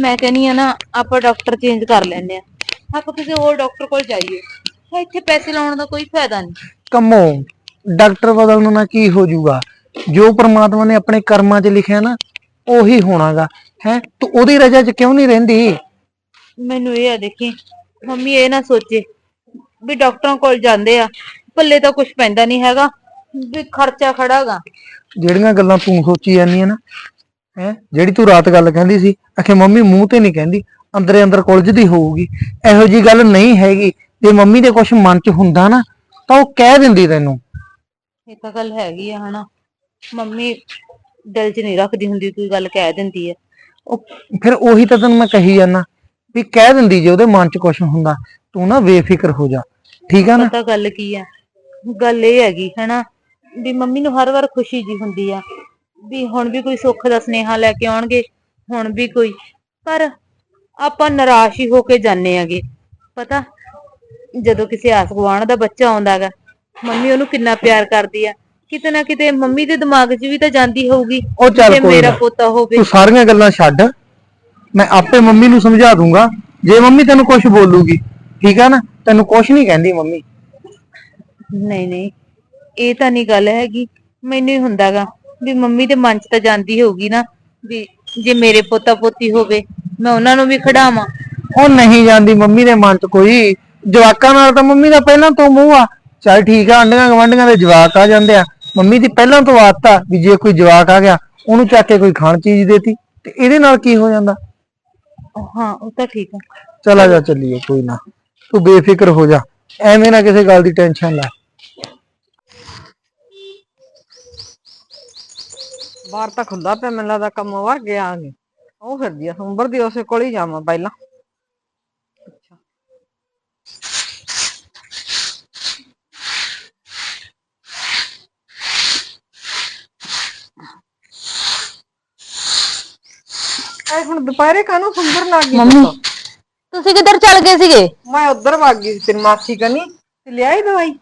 ਮੈਂ ਕਹਿੰਨੀ ਆ ਨਾ ਆਪਾਂ ਡਾਕਟਰ ਚੇਂਜ ਕਰ ਲੈਨੇ ਆ ਆਪਾਂ ਕਿਸੇ ਹੋਰ ਡਾਕਟਰ ਕੋਲ ਜਾਈਏ। ਹਾਂ, ਇੱਥੇ ਪੈਸੇ ਲਾਉਣ ਦਾ ਕੋਈ ਫਾਇਦਾ ਨਹੀਂ। ਕੰਮੋ ਡਾਕਟਰ ਬਦਲਣ ਨਾਲ ਕੀ ਹੋ ਜਾਊਗਾ? ਜੋ ਪ੍ਰਮਾਤਮਾ ਨੇ ਆਪਣੇ ਕਰਮਾਂ 'ਚ ਲਿਖਿਆ ਨਾ ਉਹੀ ਹੋਣਾਗਾ। ਹੈ ਤੂੰ ਉਹਦੀ ਰਜਾ 'ਚ ਕਿਉਂ ਨਹੀਂ ਰਹਿੰਦੀ? ਮੈਨੂੰ ਇਹ ਆ ਦੇਖੀ ਮੰਮੀ ਇਹ ਨਾ ਸੋਚੇ ਵੀ ਡਾਕਟਰਾਂ ਕੋਲ ਜਾਂਦੇ ਆ ਪੱਲੇ ਤਾਂ ਕੁਝ ਪੈਂਦਾ ਨਹੀਂ ਹੈਗਾ ਵੀ ਖਰਚਾ ਖੜਾਗਾ ਜਿਹੜੀਆਂ ਗੱਲਾਂ ਤੂੰ ਸੋਚੀ ਜਾਂਦੀ ਹੈ ਨਾ ਹੈ? ਜਿਹੜੀ ਤੂੰ ਰਾਤ ਗੱਲ ਕਹਿੰਦੀ ਸੀ ਆਖੇ ਮੰਮੀ ਮੂੰਹ ਤੇ ਨਹੀਂ ਕਹਿੰਦੀ ਅੰਦਰੇ ਅੰਦਰ ਕੁਲਝਦੀ ਹੋਊਗੀ। ਇਹੋ ਜੀ ਗੱਲ ਨਹੀਂ ਹੈਗੀ। ਜੇ ਮੰਮੀ ਦੇ ਕੁਝ ਮਨ 'ਚ ਹੁੰਦਾ ਨਾ ਤਾਂ ਉਹ ਕਹਿ ਦਿੰਦੀ ਤੈਨੂੰ। ਇਹ ਤਾਂ ਗੱਲ ਹੈਗੀ ਆ ਹਨਾ। ਮੰਮੀ ਦਿਲ 'ਚ ਨਹੀਂ ਰੱਖਦੀ ਹੁੰਦੀ ਕੋਈ ਗੱਲ ਕਹਿ ਦਿੰਦੀ ਹੈ ਉਹ ਫਿਰ ਉਹੀ ਤਾਂ ਤੈਨੂੰ ਮੈਂ ਕਹੀ ਜਾਂਦਾ ਵੀ ਕਹਿ ਦਿੰਦੀ ਜੇ ਉਹਦੇ ਮਨ 'ਚ ਕੁਝ ਹੁੰਦਾ ਤੂੰ ਨਾ ਬੇਫਿਕਰ ਹੋ ਜਾ। ਠੀਕ ਆ ਨਾ? ਪਤਾ ਗੱਲ ਕੀ ਆ? ਗੱਲ ਇਹ ਹੈਗੀ ਹਨਾ ਵੀ ਮੰਮੀ ਨੂੰ ਹਰ ਵਾਰ ਖੁਸ਼ੀ ਜੀ ਹੁੰਦੀ ਆ। ਵੀ ਹੁਣ ਵੀ ਕੋਈ ਸੁੱਖ ਦਾ ਸੁਨੇਹਾ ਲੈ ਕੇ ਆਉਣਗੇ ਹੁਣ ਵੀ ਕੋਈ। ਪਰ ਆਪਾਂ ਨਿਰਾਸ਼ ਹੀ ਹੋ ਕੇ ਜਾਂਦੇ ਆਗੇ। ਪਤਾ ਜਦੋਂ ਕਿਸੇ ਆਸ ਗੁਆਂਢ ਦਾ ਬੱਚਾ ਆਉਂਦਾਗਾ ਮੰਮੀ ਉਹਨੂੰ ਕਿੰਨਾ ਪਿਆਰ ਕਰਦੀ ਆ। ਕਿਤੇ ਨਾ ਕਿਤੇ ਮੰਮੀ ਦੇ ਦਿਮਾਗ 'ਚ ਵੀ ਤਾਂ ਜਾਂਦੀ ਹੋਊਗੀ ਉਹ ਚੱਲ ਜੇ ਕੋਈ ਮੇਰਾ ਨਾ। ਪੋਤਾ ਹੋਵੇ ਤੂੰ ਸਾਰੀਆਂ ਗੱਲਾਂ ਛੱਡ। ਮੈਂ ਆਪੇ ਮੰਮੀ ਨੂੰ ਸਮਝਾ ਦੂੰਗਾ। ਜੇ ਮੰਮੀ ਤੈਨੂੰ ਕੁਝ ਬੋਲੂਗੀ ਠੀਕ ਆ ਨਾ? ਤੈਨੂੰ ਕੁਝ ਨਹੀਂ ਕਹਿੰਦੀ ਮੰਮੀ। ਨਹੀਂ ਨਹੀਂ। ਇਹ ਤਾਂ ਨਹੀਂ ਗੱਲ ਹੈਗੀ। ਮੈਨੂੰ ਹੀ ਹੁੰਦਾਗਾ ਵੀ ਮੰਮੀ ਦੇ ਮਨ 'ਚ ਤਾਂ ਜਾਂਦੀ ਹੋਊਗੀ ਨਾ ਵੀ ਜੇ ਮੇਰੇ ਪੋਤਾ ਪੋਤੀ ਹੋਵੇ ਮੈਂ ਉਹਨਾਂ ਨੂੰ ਵੀ ਖੜਾਵਾਂ ਉਹ ਨਹੀਂ ਜਾਂਦੀ ਮੰਮੀ ਦੇ ਮਨ 'ਚ ਕੋਈ। ਜਵਾਕਾਂ ਨਾਲ ਤਾਂ ਮੰਮੀ ਦਾ ਪਹਿਲਾਂ ਤੋਂ ਮੂੰਹ ਆ। ਚੱਲ ਠੀਕ ਆ ਆਂਡੀਆਂ ਗਵਾਂਡੀਆਂ ਦੇ ਜਵਾਕ ਆ ਜਾਂਦੇ ਆ। ਮੰਮੀ ਦੀ ਪਹਿਲਾਂ ਤੋਂ ਆਦਤ ਆ ਵੀ ਜੇ ਕੋਈ ਜਵਾਕ ਆ ਗਿਆ ਉਹਨੂੰ ਚੱਕ ਕੇ ਕੋਈ ਖਾਣ ਚੀਜ਼ ਦੇਤੀ ਤੇ ਇਹਦੇ ਨਾਲ ਕੀ ਹੋ ਜਾਂਦਾ? ਹਾਂ ਉਹ ਤਾਂ ਠੀਕ ਆ। ਚਲਾ ਜਾ ਚੱਲੀਏ ਕੋਈ ਨਾ। ਤੂੰ ਬੇਫਿਕਰ ਹੋ ਜਾ। ਐਵੇਂ ਨਾ ਕਿਸੇ ਗੱਲ ਦੀ ਟੈਨਸ਼ਨ ਲੈ। ਬਾਹਰ ਤਾਂ ਖੁੱਲਾ ਪਿਆ ਮੈਨੂੰ ਲੱਗਦਾ ਕੰਮ ਵਰ ਗਿਆ ਨਹੀਂ ਉਹ ਫਿਰਦੀ ਆ ਸੰਬਰ ਦੀ ਉਸੇ ਕੋਲ ਹੀ ਜਾਵਾਂ ਪਹਿਲਾਂ। ਅੱਛਾ। ਐ ਹੁਣ ਦੁਪਹਿਰੇ ਕਾਹਨੂੰ ਸੰਬਰ ਲੱਗ ਗਈ ਮੰਮੀ? ਤੁਸੀਂ ਕਿੱਧਰ ਚੱਲ ਗਏ ਸੀਗੇ? ਮੈਂ ਉਧਰ ਵਗ ਗਈ ਸੀ ਤੇਰੀ ਮਾਸੀ ਕਨੀ। ਤੇ ਲਿਆਈ ਦਵਾਈ?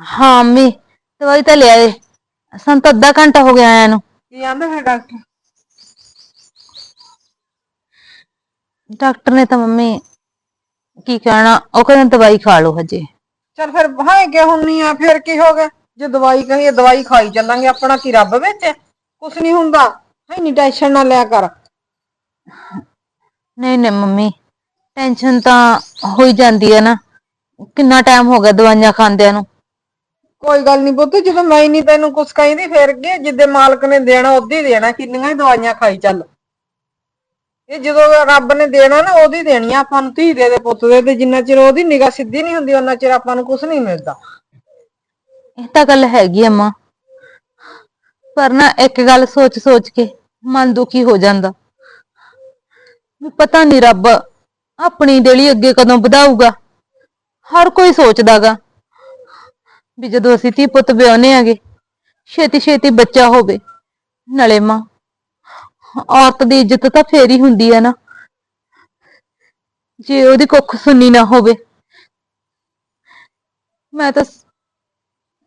ਹਾਂ ਮੰਮੀ ਦਵਾਈ ਤਾਂ ਲਿਆਏ। ਸਾਨੂੰ ਤਾਂ ਅੱਧਾ ਘੰਟਾ ਹੋ ਗਿਆ ਆਇਆ ਨੂੰ। ਕੀ ਆਂਦਾ ਫਿਰ ਡਾਕਟਰ? ਡਾਕਟਰ ਨੇ ਤਾਂ ਮੰਮੀ ਕੀ ਕਹਿਣਾ ਉਹ ਕਹਿੰਦੇ ਦਵਾਈ ਖਾ ਲਓ ਹਜੇ। ਚਲ ਫਿਰ ਹਾਂ ਕਿ ਹੁੰਨੀ ਆ ਫਿਰ ਕੀ ਹੋ ਗਿਆ? ਜੇ ਦਵਾਈ ਕਹੀਏ ਦਵਾਈ ਖਾਈ ਚੱਲਾਂਗੇ ਆਪਣਾ ਕੀ ਰੱਬ ਵਿੱਚ ਹੈ? ਕੁਛ ਨਹੀਂ ਹੁੰਦਾ ਹੈ ਨਹੀਂ ਟੈਨਸ਼ਨ ਨਾ ਲਿਆ ਕਰ। ਨਹੀਂ ਨਹੀਂ ਮੰਮੀ ਟੈਨਸ਼ਨ ਤਾਂ ਹੋਈ ਜਾਂਦੀ ਹੈ ਨਾ। ਕਿੰਨਾ ਟਾਈਮ ਹੋ ਗਿਆ ਦਵਾਈਆਂ ਖਾਂਦਿਆਂ ਨੂੰ? ਕੋਈ ਗੱਲ ਨਹੀਂ ਪੁੱਤ, ਜਦੋਂ ਮੈਂ ਹੀ ਨਹੀਂ ਤੈਨੂੰ ਕੁਛ ਕਹਿੰਦੀ, ਫਿਰ ਅੱਗੇ ਜਿੱਦੇ ਮਾਲਕ ਨੇ ਦੇਣਾ ਉਦੋਂ ਹੀ ਦੇਣਾ, ਕਿੰਨੀਆਂ ਹੀ ਦਵਾਈਆਂ ਖਾਈ ਚੱਲ। ਇਹ ਜਦੋਂ ਰੱਬ ਨੇ ਦੇਣਾ ਨਾ, ਉਹਦੀ ਦੇਣੀ ਆ, ਆਪਾਂ ਨੂੰ ਧੀ ਦੇ ਦੇ, ਪੁੱਤ ਦੇ ਤੇ ਜਿੰਨਾ ਚਿਰ ਉਹਦੀ ਨਿਗਾਹ ਸਿੱਧੀ ਨਹੀਂ ਹੁੰਦੀ ਉਹਨਾਂ ਚਿਰ ਆਪਾਂ ਨੂੰ ਕੁਛ ਨਹੀਂ ਮਿਲਦਾ। ਇਹ ਤਾਂ ਗੱਲ ਹੈਗੀ ਆ ਪਰ ਨਾ ਇੱਕ ਗੱਲ ਸੋਚ ਸੋਚ ਕੇ ਮਨ ਦੁਖੀ ਹੋ ਜਾਂਦਾ। ਵੀ ਪਤਾ ਨਹੀਂ ਰੱਬ ਆਪਣੀ ਡੇਲੀ ਅੱਗੇ ਕਦੋਂ ਵਧਾਊਗਾ। ਹਰ ਕੋਈ ਸੋਚਦਾਗਾ। ਵੀ ਜਦੋਂ ਅਸੀਂ ਧੀ ਪੁੱਤ ਵਿਆਹੁਨੇ ਆਗੇ, ਛੇਤੀ ਛੇਤੀ ਬੱਚਾ ਹੋਵੇ, ਨਲੇ ਮਾਂ। ਔਰਤ ਦੀ ਇੱਜ਼ਤ ਤਾਂ ਫੇਰ ਹੀ ਹੁੰਦੀ ਆ ਨਾ। ਜੇ ਉਹਦੀ ਕੁੱਖ ਸੁਣੀ ਨਾ ਹੋਵੇ। ਮੈਂ ਤਾਂ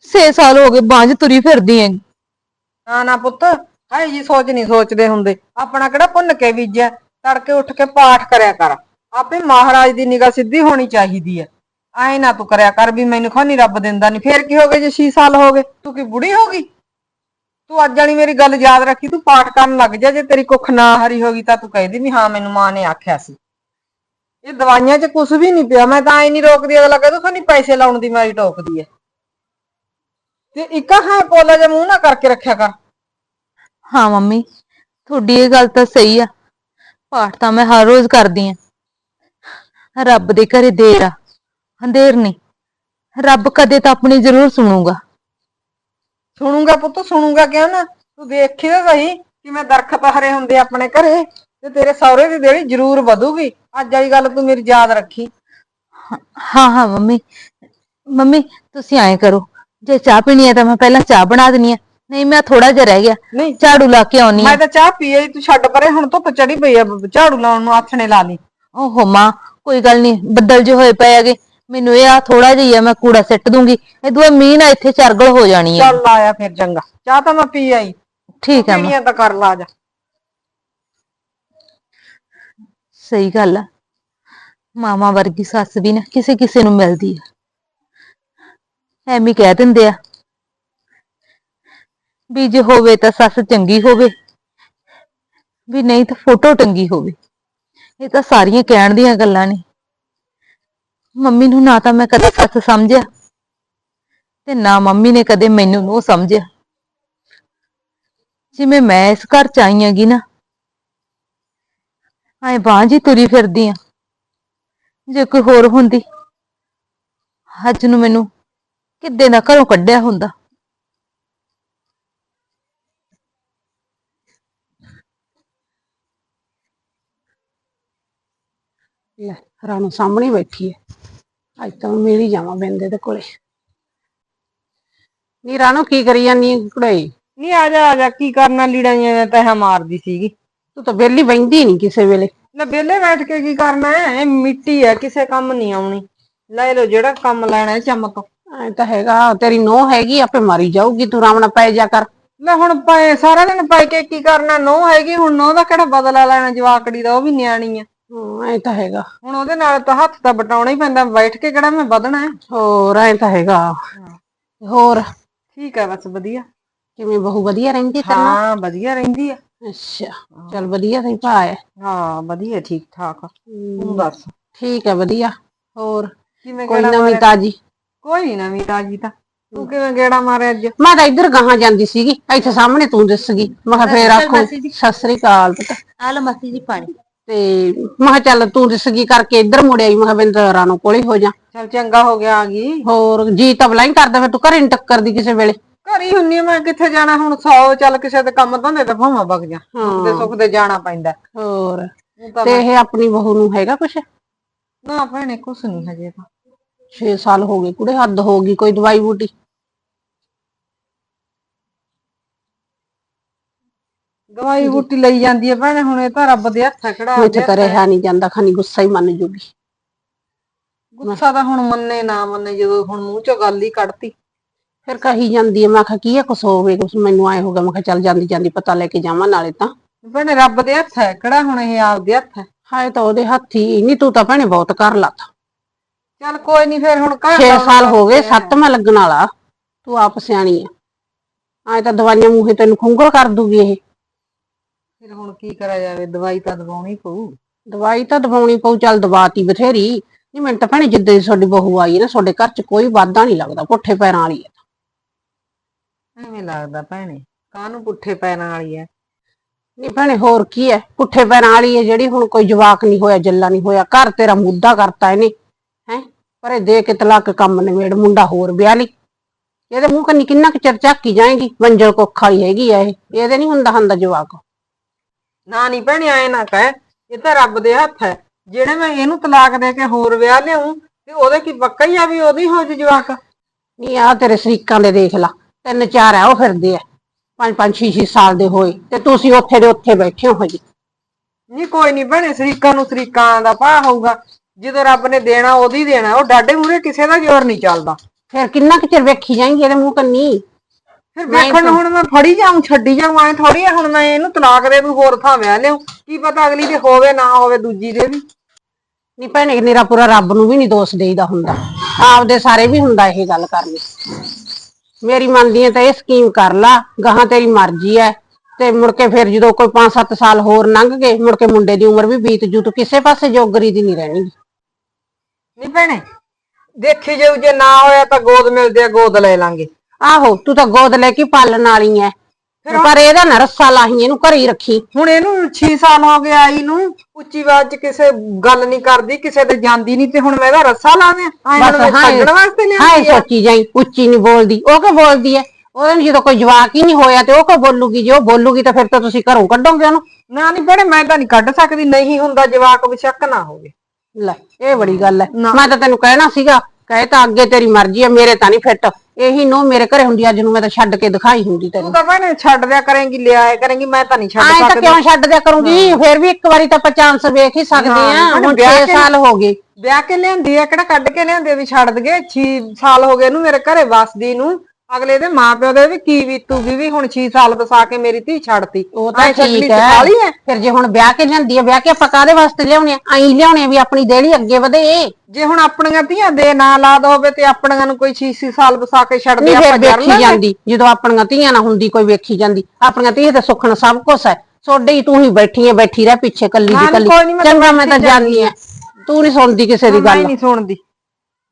6 ਸਾਲ ਹੋ ਗਏ ਬਾਂਝ ਤੁਰੀ ਫਿਰਦੀ ਆਂ। ਨਾ ਨਾ ਪੁੱਤ ਹਾਏ ਜੀ ਸੋਚ ਨਹੀਂ ਸੋਚਦੇ ਹੁੰਦੇ। ਆਪਣਾ ਕਿਹੜਾ ਭੁੰਨ ਕੇ ਬੀਜਿਆ, ਤੜਕੇ ਉੱਠ ਕੇ ਪਾਠ ਕਰਿਆ ਕਰ। ਆਪੇ ਮਹਾਰਾਜ ਦੀ ਨਿਗਾਹ ਸਿੱਧੀ ਹੋਣੀ ਚਾਹੀਦੀ ਹੈ ਐ ਨਾ ਤੂੰ ਕਰਿਆ ਕਰ ਵੀ ਮੈਨੂੰ ਖਾਨੀ ਰੱਬ ਦਿੰਦਾ ਨਹੀਂ ਫੇਰ ਕੀ ਹੋ ਗਿਆ ਜੇ 6 ਸਾਲ ਹੋ ਗਏ? ਤੂੰ ਕੀ ਬੁੜੀ ਹੋ ਗਈ? ਤੂੰ ਅੱਜ ਵਾਲੀ ਮੇਰੀ ਗੱਲ ਯਾਦ ਰੱਖੀ, ਤੂੰ ਪਾਠ ਕਰਨ ਲੱਗ ਜਾ। ਜੇ ਤੇਰੀ ਕੁੱਖ ਨਾ ਹਰੀ ਹੋ ਗਈ ਤਾਂ ਤੂੰ ਕਹਿਦੀ ਵੀ ਹਾਂ, ਮੈਨੂੰ ਮਾਂ ਨੇ ਆਖਿਆ ਸੀ। ਇਹ ਦਵਾਈਆਂ 'ਚ ਕੁਝ ਵੀ ਨਹੀਂ ਪਿਆ। ਮੈਂ ਤਾਂ ਐ ਨਹੀਂ ਰੋਕਦੀ, ਅਗਲਾ ਕਹਿੰਦਾ ਖਾਨੀ ਪੈਸੇ ਲਾਉਣ ਦੀ ਮਾਰੀ ਟੋਕਦੀ ਹੈ ਤੇ ਇੱਕ ਹਾਂ ਪੋਲਾ ਜਿਹਾ ਮੂੰਹ ਨਾ ਕਰਕੇ ਰੱਖਿਆ ਕਰ। ਹਾਂ ਮੰਮੀ, ਤੁਹਾਡੀ ਇਹ ਗੱਲ ਤਾਂ ਸਹੀ ਆ। ਪਾਠ ਤਾਂ ਮੈਂ ਹਰ ਰੋਜ਼ ਕਰਦੀ ਆ। ਰੱਬ ਦੇ ਘਰੇ ਦੇਰ ਆ। ਨਹੀਂ। ਰੱਬ ਕਦੇ ਤਾਂ ਆਪਣੀ ਜ਼ਰੂਰ ਸੁਣੂਗਾ। ਸੁਣੂਗਾ ਪੁੱਤ ਸੁਣੂਗਾ ਕਿਉਂ ਨਾ? ਤੂੰ ਦੇਖੀ ਤਾਂ ਸਹੀ ਕਿਵੇਂ ਦਰਖਤ ਹਰੇ ਹੁੰਦੇ ਆ ਆਪਣੇ ਘਰੇ ਤੇ ਤੇਰੇ ਸਹੁਰੇ ਦੀ ਦੇੜੀ ਜ਼ਰੂਰ ਵਧੂਗੀ। ਅੱਜ ਵਾਲੀ ਗੱਲ ਤੂੰ ਮੇਰੀ ਯਾਦ ਰੱਖੀ। ਹਾਂ ਹਾਂ ਮੰਮੀ। ਮੰਮੀ ਤੁਸੀਂ ਐਂ ਕਰੋ। ਜੇ ਚਾਹ ਪੀਣੀ ਹੈ ਤਾਂ ਮੈਂ ਪਹਿਲਾਂ ਚਾਹ ਬਣਾ ਦਿੰਨੀ ਆ ਨਹੀਂ ਮੈਂ ਥੋੜਾ ਜਿਹਾ ਰਹਿ ਗਿਆ। ਨਹੀਂ। ਝਾੜੂ ਲਾ ਕੇ ਆਉਣੀ ਆ ਮੈਂ ਤਾਂ ਚਾਹ ਪੀ ਆਈ ਤੂੰ ਛੱਡ ਪਰੇ ਹੁਣ ਧੁੱਪ ਚੜੀ ਪਈ ਆ। ਝਾੜੂ ਲਾਉਣ ਨੂੰ ਆਥਣੇ ਲਾ ਲਈ। ਓਹੋ ਮਾਂ ਕੋਈ ਗੱਲ ਨਹੀਂ। ਬੱਦਲ ਜਿਹੇ ਹੋਏ ਪਏ ਹੈਗੇ। ਮੈਨੂੰ ਇਹ ਆ ਥੋੜਾ ਜਿਹਾ ਹੀ ਆ ਮੈਂ ਕੂੜਾ ਸਿੱਟ ਦੂੰਗੀ। ਇਹ ਦੂਆ ਮੀਂਹ ਨਾ ਇੱਥੇ ਚਰਗਲ ਹੋ ਜਾਣੀ ਹੈ ਚੱਲ ਆਇਆ ਫਿਰ ਚੰਗਾ। ਚਾਹ ਤਾਂ ਮੈਂ ਪੀ ਆਈ। ਠੀਕ ਹੈ ਮਾਂ। ਤਾਂ ਕਰ ਲਾ ਜਾ। ਸਹੀ ਗੱਲ ਆ। ਮਾਮਾ ਵਰਗੀ ਸੱਸ ਵੀ ਨਾ ਕਿਸੇ ਕਿਸੇ ਨੂੰ ਮਿਲਦੀ ਆ। ਐਵੇਂ ਕਹਿ ਦਿੰਦੇ ਆ। ਵੀ ਜੇ ਹੋਵੇ ਤਾਂ ਸੱਸ ਚੰਗੀ ਹੋਵੇ। ਵੀ ਨਹੀਂ ਤਾਂ ਫੋਟੋ ਟੰਗੀ ਹੋਵੇ। ਇਹ ਤਾਂ ਸਾਰੀਆਂ ਕਹਿਣ ਦੀਆਂ ਗੱਲਾਂ ਨੇ। ਮੰਮੀ ਨੂੰ ਨਾ ਤਾਂ ਮੈਂ ਕਦੇ ਸੱਸ ਸਮਝਿਆ ਤੇ ਨਾ ਮੰਮੀ ਨੇ ਕਦੇ ਮੈਨੂੰ ਨੂੰ ਸਮਝਿਆ। ਜਿਵੇਂ ਮੈਂ ਇਸ ਘਰ ਚ ਆਈ ਹੈਗੀ ਨਾ, ਐ ਬਾਂਝ ਹੀ ਤੁਰੀ ਫਿਰਦੀ ਆ। ਜੇ ਕੋਈ ਹੋਰ ਹੁੰਦੀ, ਅੱਜ ਨੂੰ ਮੈਨੂੰ ਕਿੱਦੇ ਦਾ ਘਰੋਂ ਕੱਢਿਆ ਹੁੰਦਾ। ਲੈ। ਰਾਣੋ ਸਾਹਮਣੇ ਹੀ ਬੈਠੀ ਹੈ। ਅੱਜ ਤਾਂ ਮੈਂ ਮਿਲ ਹੀ ਜਾਵਾਂ ਬਿੰਦੇ ਦੇ ਕੋਲੇ। ਨੀ ਰਾਣੋ ਕੀ ਕਰੀ ਜਾਨੀ ਕੁੜੇ ਨਹੀਂ ਆ ਜਾ ਆ ਜਾ ਕੀ ਕਰਨਾ? ਲੀੜਾਂ ਜਿਹੀਆਂ ਤਹਿ ਮਾਰਦੀ ਸੀਗੀ। ਤੂੰ ਤਾਂ ਬੇਲੀ ਬੈਂਦੀ ਨਹੀਂ ਕਿਸੇ ਵੇਲੇ। ਲੈ ਵਿਹਲੇ ਬੈਠ ਕੇ ਕੀ ਕਰਨਾ ਹੈ? ਇਹ ਮਿੱਟੀ ਹੈ ਕਿਸੇ ਕੰਮ ਨਹੀਂ ਆਉਣੀ। ਲੈ ਲੋ ਜਿਹੜਾ ਕੰਮ ਲੈਣਾ ਹੈ ਚਮਕ। ਐ ਤਾਂ ਹੈਗਾ ਤੇਰੀ ਨੋਹ ਹੈਗੀ ਆਪੇ ਮਾਰੀ ਜਾਊਗੀ। ਤੂੰ ਨਾਲ ਪੈ ਜਾ ਕਰ। ਲੈ ਹੁਣ ਪਏ ਸਾਰਾ ਦਿਨ ਪੈ ਕੇ ਕੀ ਕਰਨਾ? ਨੋ ਹੈਗੀ ਹੁਣ ਨੋ ਦਾ ਕਿਹੜਾ ਬਦਲਾ ਲੈਣਾ? ਜਵਾਕੜੀ ਦਾ ਉਹ ਵੀ ਨਿਆਣੀ ਆ ਹਾਂ, ਐ ਤਾਂ ਹੈਗਾ। ਹੁਣ ਉਹਦੇ ਨਾਲ ਤਾਂ ਹੱਥ ਤਾਂ ਬਟਾਉਣਾ ਹੀ ਪੈਂਦਾ ਬੈਠ ਕੇ ਕਿਹੜਾ ਮੈਂ ਵਧਣਾ ਹੈ? ਹੋਰ ਐ ਤਾਂ ਹੈਗਾ। ਹੋਰ? ਠੀਕ ਹੈ ਬਸ ਵਧੀਆ। ਕਿਵੇਂ ਬਹੂ ਵਧੀਆ ਰਹਿੰਦੀ ਤੇਰੇ ਨਾਲ? ਹਾਂ ਵਧੀਆ ਰਹਿੰਦੀ ਆ ਅੱਛਾ ਚੱਲ ਵਧੀਆ ਸਹੀ ਭਾ ਹੈ। ਹਾਂ ਵਧੀਆ ਠੀਕ ਠਾਕ। ਤੂੰ ਦੱਸ। ਠੀਕ ਹੈ ਵਧੀਆ। ਹੋਰ? ਕਿਵੇਂ ਕੋਈ ਨਵੀਂ ਤਾਜੀ? ਕੋਈ ਨੀ ਨਵੀਂ ਤਾਜੀ ਤਾਂ। ਤੂੰ ਕਿਵੇਂ ਗੇੜਾ ਮਾਰਿਆ ਅੱਜ? ਮੈਂ ਤਾਂ ਇੱਧਰ ਗਾਹਾਂ ਜਾਂਦੀ ਸੀਗੀ ਇੱਥੇ ਸਾਹਮਣੇ ਤੂੰ ਦਿਸ ਗਈ। ਮੈਂ ਕਿਹਾ ਫੇਰ ਆਖੋ ਸਤਿ ਸ੍ਰੀ ਅਕਾਲ ਪੁੱਤ। ਆ ਮਾਸੀ ਜੀ ਪਾਣੀ। ਤੇ ਮੈਂ ਕਿਹਾ ਚੱਲ ਤੂੰ ਦਿਸ ਗਈ ਕਰਕੇ ਇੱਧਰ ਮੁੜ ਆਈ ਮੈਂ ਕਿਹਾ ਬਿੰਦਰ ਰਾਣੋ ਕੋਲੇ ਹੋ ਜਾ। ਚਲ ਚੰਗਾ ਹੋ ਗਿਆ ਆ ਗਈ। ਹੋਰ ਜੀ ਤਾਂ ਬਲਾਈ ਕਰਦਾ ਫਿਰ ਤੂੰ ਘਰੇ ਨੀ ਟੱਕਰਦੀ ਕਿਸੇ ਵੇਲੇ। ਘਰ ਹੀ ਹੁੰਨੀ ਆ, ਮੈਂ ਕਿੱਥੇ ਜਾਣਾ ਹੁਣ? ਸੌ ਚੱਲ ਕਿਸੇ ਦੇ ਕੰਮ ਧੰਦੇ ਤੇ ਭਾਵਾਂ ਵਗ ਜਾ। ਦੇ ਸੁੱਖ ਦੇ ਜਾਣਾ ਪੈਂਦਾ। ਹੋਰ ਤਾਂ ਤੇ ਇਹ ਆਪਣੀ ਬਹੂ ਨੂੰ ਹੈਗਾ ਕੁਛ? ਨਾ ਭੈਣੇ ਕੁਛ ਨਹੀਂ ਹਜੇ ਤਾਂ। 6 ਸਾਲ ਹੋ ਗਏ ਕੁੜੇ ਹੱਦ ਹੋ ਗਈ ਕੋਈ ਦਵਾਈ ਬੂਟੀ। ਦਵਾਈ ਬੂਟੀ ਲਈ ਜਾਂਦੀ ਹੈ ਭੈਣੇ ਹੁਣ ਇਹ ਤਾਂ ਰੱਬ ਦੇ ਹੱਥ ਹੈ ਕਿਹੜਾ ਇੱਥੇ ਤਾਂ ਰਿਹਾ ਨਹੀਂ ਜਾਂਦਾ ਖਾਨੀ ਗੁੱਸਾ ਹੀ ਮੰਨ ਜੂਗੀ। ਗੁੱਸਾ ਤਾਂ ਹੁਣ ਮੰਨੇ ਨਾ ਮੰਨੇ ਜਦੋਂ ਹੁਣ ਮੂੰਹ ਚੋਂ ਗੱਲ ਹੀ ਕੱਢਤੀ। ਫਿਰ ਕਹੀ ਜਾਂਦੀ ਹੈ ਮੈਂ ਕਿਹਾ ਕੀ ਹੈ ਕੁਛ ਹੋਵੇ ਕੁਛ ਮੈਨੂੰ ਆਏ ਹੋਗਾ ਮੈਂ ਕਿਹਾ ਚੱਲ ਜਾਂਦੀ ਜਾਂਦੀ ਪਤਾ ਲੈ ਕੇ ਜਾਵਾਂ ਨਾਲੇ ਤਾਂ। ਭੈਣੇ ਰੱਬ ਦੇ ਹੱਥ ਹੈ ਕਿਹੜਾ ਹੁਣ ਇਹ ਆਪਦੇ ਹੱਥ ਹੈ? ਹਾਏ ਤਾਂ ਉਹਦੇ ਹੱਥੀ ਨਹੀਂ ਤੂੰ ਤਾਂ ਭੈਣੇ ਬਹੁਤ ਕਰ ਲਾਤਾ ਚੱਲ ਕੋਈ ਨਹੀਂ ਫਿਰ ਹੁਣ ਘਰ 6 ਦਾ ਸਾਲ ਹੋ ਗਏ ਹੈ। ਸੱਤਵਾਂ ਲੱਗਣ ਵਾਲਾ ਤੂੰ ਆਪ ਸਿਆਣੀ ਆ। ਐ ਤਾਂ ਦਵਾਈਆਂ ਮੂਹੇ ਤੈਨੂੰ ਖੁੰਗਲ ਕਰ ਦੂਗੀ ਇਹ। ਫਿਰ ਹੁਣ ਕੀ ਕਰਿਆ ਜਾਵੇ? ਦਵਾਈ ਤਾਂ ਦਵਾਉਣੀ ਪਊ। ਦਵਾਈ ਤਾਂ ਦਵਾਉਣੀ ਪਊ ਚੱਲ ਦਵਾਤੀ ਬਥੇਰੀ। ਨਹੀਂ ਮੈਨੂੰ ਤਾਂ ਭੈਣੇ ਜਿੱਦਾਂ ਦੀ ਤੁਹਾਡੀ ਬਹੂ ਆਈ ਹੈ ਨਾ ਤੁਹਾਡੇ ਘਰ 'ਚ ਕੋਈ ਵਾਧਾ ਨਹੀਂ ਲੱਗਦਾ ਪੁੱਠੇ ਪੈਰਾਂ ਵਾਲੀ ਹੈ ਐਵੇਂ ਲੱਗਦਾ ਭੈਣੇ ਕਾਹਨੂੰ ਪੁੱਠੇ ਪੈਰਾਂ ਵਾਲੀ ਹੈ ਨਹੀਂ ਭੈਣੇ ਹੋਰ ਕੀ ਹੈ ਪੁੱਠੇ ਪੈਰਾਂ ਵਾਲੀ ਹੈ ਜਿਹੜੀ ਹੁਣ ਕੋਈ ਜਵਾਕ ਨਹੀਂ ਹੋਇਆ ਜੱਲਾ ਨਹੀਂ ਹੋਇਆ ਘਰ ਤੇਰਾ ਮੁੱਦਾ ਕਰਤਾ ਇਹਨੇ ਹੈ? ਪਰ ਇਹ ਦੇ ਕੇ ਤਲਾਕ ਕੰਮ ਨਿਬੇੜ ਮੁੰਡਾ ਹੋਰ ਵਿਆਹ ਲਈ। ਇਹਦੇ ਮੂੰਹ ਕੰਨੀ ਕਿੰਨਾ ਕੁ ਚਿਰ ਝਾਕੀ ਜਾਏਗੀ? ਵੰਜਲ ਕੋਖਾ ਵਾਲੀ ਹੈਗੀ ਆ ਇਹ ਇਹਦੇ ਨਹੀਂ ਹੁੰਦਾ ਹੁੰਦਾ ਜਵਾਕ। ਨਾ ਨਹੀਂ ਭੈਣੇ ਆਏ ਨਾ ਕਹਿ ਇਹ ਤਾਂ ਰੱਬ ਦੇ ਹੱਥ ਹੈ। ਜਿਹੜੇ ਮੈਂ ਇਹਨੂੰ ਤਲਾਕ ਦੇ ਕੇ ਹੋਰ ਵਿਆਹ ਲਿਆਉਂ ਤੇ ਉਹਦੇ ਕੀ ਪੱਕਾ ਹੀ ਆ ਵੀ ਉਹਦੀ ਹੋ ਜੇ ਜਵਾਕ? ਨਹੀਂ ਆ ਤੇਰੇ ਸਰੀਕਾਂ ਦੇ ਦੇਖ ਲਾ ਤਿੰਨ ਚਾਰ ਆ ਉਹ ਫਿਰਦੇ ਆ। ਪੰਜ ਪੰਜ ਛੇ ਛੇ ਸਾਲ ਦੇ ਹੋਏ ਤੇ ਤੁਸੀਂ ਉੱਥੇ ਦੇ ਉੱਥੇ ਬੈਠੇ ਹੋ ਜੀ ਨਹੀਂ ਕੋਈ ਨਹੀਂ ਭੈਣੇ ਸਰੀਕਾਂ ਨੂੰ ਸਰੀਕਾਂ ਦਾ ਭਾ ਹੋਊਗਾ। ਜਦੋਂ ਰੱਬ ਨੇ ਦੇਣਾ ਉਹਦੀ ਦੇਣਾ ਉਹ ਡਾਡੇ ਮੂਰੇ ਕਿਸੇ ਦਾ ਜ਼ੋਰ ਨਹੀਂ ਚੱਲਦਾ। ਫਿਰ ਕਿੰਨਾ ਕੁ ਚਿਰ ਵੇਖੀ ਜਾਏਂਗੀ ਇਹਦੇ ਮੂੰਹ ਕੰਨੀ? ਫਿਰ ਵੇਖਣ ਨੂੰ ਹੁਣ ਮੈਂ ਫੜੀ ਜਾਉਂ ਛੱਡੀ ਜਾਉਂ ਐ ਥੋੜੀ ਆ ਹੁਣ ਮੈਂ ਇਹਨੂੰ ਤਲਾਕ ਦੇ ਦੂੰ ਹੋਰ ਥਾਂ ਵਿਆਹ ਲਿਆਉਂ ਕੀ ਪਤਾ ਅਗਲੀ ਦੇ ਹੋਵੇ ਨਾ ਹੋਵੇ ਦੂਜੀ ਦੇ ਵੀ। ਨਹੀਂ ਭੈਣੇ ਨਿਰਾ ਪੂਰਾ ਰੱਬ ਨੂੰ ਵੀ ਨਹੀਂ ਦੋਸ਼ ਦੇਈਦਾ ਹੁੰਦਾ। ਆਪਦੇ ਸਾਰੇ ਵੀ ਹੁੰਦਾ ਇਹ ਗੱਲ ਕਰਨੀ ਮੇਰੀ ਮੰਨਦੀ ਹੈ ਤਾਂ ਇਹ ਸਕੀਮ ਕਰ ਲਾ ਗਾਹਾਂ ਤੇਰੀ ਮਰਜ਼ੀ ਹੈ ਤੇ ਮੁੜ ਕੇ ਫਿਰ ਜਦੋਂ ਕੋਈ 5-7 ਸਾਲ ਹੋਰ ਲੰਘ ਗਏ ਮੁੜ ਕੇ ਮੁੰਡੇ ਦੀ ਉਮਰ ਵੀ ਬੀਤ ਜੂ ਤੂੰ ਕਿਸੇ ਪਾਸੇ ਜੋਗਰੀ ਦੀ ਨਹੀਂ ਰਹਿਣੀ। ਨਹੀਂ ਭੈਣੇ ਦੇਖੀ ਜਾਊ ਜੇ ਨਾ ਹੋਇਆ ਤਾਂ ਗੋਦ ਮਿਲਦੇ ਆ ਗੋਦ ਲੈ ਲਾਂਗੇ। ਆਹੋ ਤੂੰ ਤਾਂ ਗੋਦ ਲੈ ਕੇ ਪਾਲਣ ਵਾਲੀ ਐ। ਪਰ ਇਹਦਾ ਨਾ ਰੱਸਾ ਲਾਹੀ ਇਹਨੂੰ ਘਰੇ ਹੀ ਰੱਖੀ। ਹੁਣ ਇਹਨੂੰ 6 ਸਾਲ ਹੋ ਗਏ ਆਈ ਨੂੰ ਉੱਚੀ ਆਵਾਜ਼ 'ਚ ਕਿਸੇ ਗੱਲ ਨਹੀਂ ਕਰਦੀ ਕਿਸੇ ਤੇ ਜਾਂਦੀ ਨਹੀਂ ਤੇ ਹੁਣ ਮੈਂ ਇਹਦਾ ਰੱਸਾ ਲਾਵੇਂ ਹਾਏ ਲਿਆਂਦੀ ਆ। ਸੋਚੀ ਜਾਈ ਉੱਚੀ ਨਹੀਂ ਬੋਲਦੀ। ਉਹ ਕਿ ਬੋਲਦੀ ਐ? ਉਹਦੇ ਨੂੰ ਜਦੋਂ ਕੋਈ ਜਵਾਕ ਹੀ ਨਹੀਂ ਹੋਇਆ ਤੇ ਉਹ ਕੋ ਬੋਲੂਗੀ? ਜੇ ਉਹ ਬੋਲੂਗੀ ਤਾਂ ਫਿਰ ਤਾਂ ਤੁਸੀਂ ਘਰੋਂ ਕੱਢੋਗੇ ਉਹਨੂੰ। ਨਾ ਨਹੀਂ ਭੈਣੇ ਮੈਂ ਤਾਂ ਨਹੀਂ ਕੱਢ ਸਕਦੀ ਨਹੀਂ ਹੁੰਦਾ ਜਵਾਕ ਬਸ਼ੱਕ ਨਾ ਹੋਵੇ। ਲੈ ਇਹ ਬੜੀ ਗੱਲ ਐ। ਮੈਂ ਤਾਂ ਤੈਨੂੰ ਕਹਿਣਾ ਸੀਗਾ ਕਹੇ ਤਾਂ ਅੱਗੇ ਤੇਰੀ ਮਰਜ਼ੀ ਐ ਮੇਰੇ ਤਾਂ ਨਹੀਂ ਫਿੱਟ ਇਹੀ ਨੂੰ ਮੇਰੇ ਘਰੇ ਹੁੰਦੀ ਅੱਜ ਨੂੰ ਮੈਂ ਤਾਂ ਛੱਡ ਕੇ ਦਿਖਾਈ ਹੁੰਦੀ ਤੈਨੂੰ। ਤੂੰ ਤਾਂ ਭੈਣੇ ਛੱਡ ਦਿਆ ਕਰੇਂਗੀ ਲਿਆਇਆ ਕਰੇਂਗੀ ਮੈਂ ਤਾਂ ਨਹੀਂ ਛੱਡ ਆਏ ਤਾਂ ਸਕਦੀ। ਕਿਉਂ ਛੱਡ ਦਿਆ ਕਰੂੰਗੀ? ਫਿਰ ਵੀ ਇੱਕ ਵਾਰੀ ਤਾਂ ਆਪਾਂ ਚਾਂਸ ਵੇਖ ਹੀ ਸਕਦੇ ਹਾਂ, ਆ। ਹੁਣ ਹੁਣ ਵਿਆਹ 6 ਕੇ- ਸਾਲ ਹੋ ਗਏ। ਵਿਆਹ ਕੇ ਲਿਆਂਦੀ ਆ ਕਿਹੜਾ ਕੱਢ ਕੇ ਲਿਆਂਦੀ ਆ ਵੀ ਛੱਡ ਦਗੇ 6 ਸਾਲ ਹੋ ਗਏ ਇਹਨੂੰ ਮੇਰੇ ਘਰੇ ਵਸਦੀ ਨੂੰ। ਅਗਲੇ ਦੇ ਮਾਪਿਓ ਦੇ ਵੀ ਕੀ ਬੀਤੂਗੀ ਵੀ ਹੁਣ 6 ਸਾਲ ਬਸਾ ਕੇ ਮੇਰੀ ਧੀ ਛੱਡਤੀ। ਉਹ ਤਾਂ ਐਂ ਠੀਕ ਹੈ। ਫਿਰ ਜੇ ਹੁਣ ਵਿਆਹ ਕੇ ਲਿਆਂਦੀ ਹੈ ਵਿਆਹ ਕੇ ਆਪਾਂ ਕਾਹਦੇ ਵਾਸਤੇ ਲਿਆਉਣੇ ਆ? ਐਂ ਲਿਆਉਣੇ ਵੀ ਆਪਣੀ ਦੇੜੀ ਅੱਗੇ ਵਧੇ। ਜੇ ਹੁਣ ਆਪਣੀਆਂ ਧੀਆਂ ਦੇ ਨਾਂ ਲਾਦ ਹੋਵੇ ਤੇ ਆਪਣੀਆਂ ਨੂੰ ਕੋਈ 6 ਸਾਲ ਬਸਾ ਕੇ ਛੱਡ ਦੇ ਨਹੀਂ ਆਪਾਂ ਵੇਖੀ ਜਾਂਦੀ। ਜਦੋਂ ਆਪਣੀਆਂ ਧੀਆਂ ਨਾ ਹੁੰਦੀ ਕੋਈ ਵੇਖੀ ਜਾਂਦੀ। ਆਪਣੀਆਂ ਧੀਆਂ ਤੇ ਸੁੱਖਣ ਸਭ ਕੁਝ ਹੈ। ਸੋਡੇ ਹੀ ਤੂੰ ਹੀ ਬੈਠੀ ਹੈ ਬੈਠੀ ਰਹਿ ਪਿੱਛੇ ਕੱਲੀ ਦੀ ਕੱਲੀ। ਮੈਂ ਤਾਂ ਚੰਗਾ ਮੈਂ ਤਾਂ ਜਾਣੀ ਹੈ ਤੂੰ ਨਹੀਂ ਸੁਣਦੀ ਕਿਸੇ ਦੀ ਮੈਂ ਗੱਲ। ਨਹੀਂ ਸੁਣਦੀ।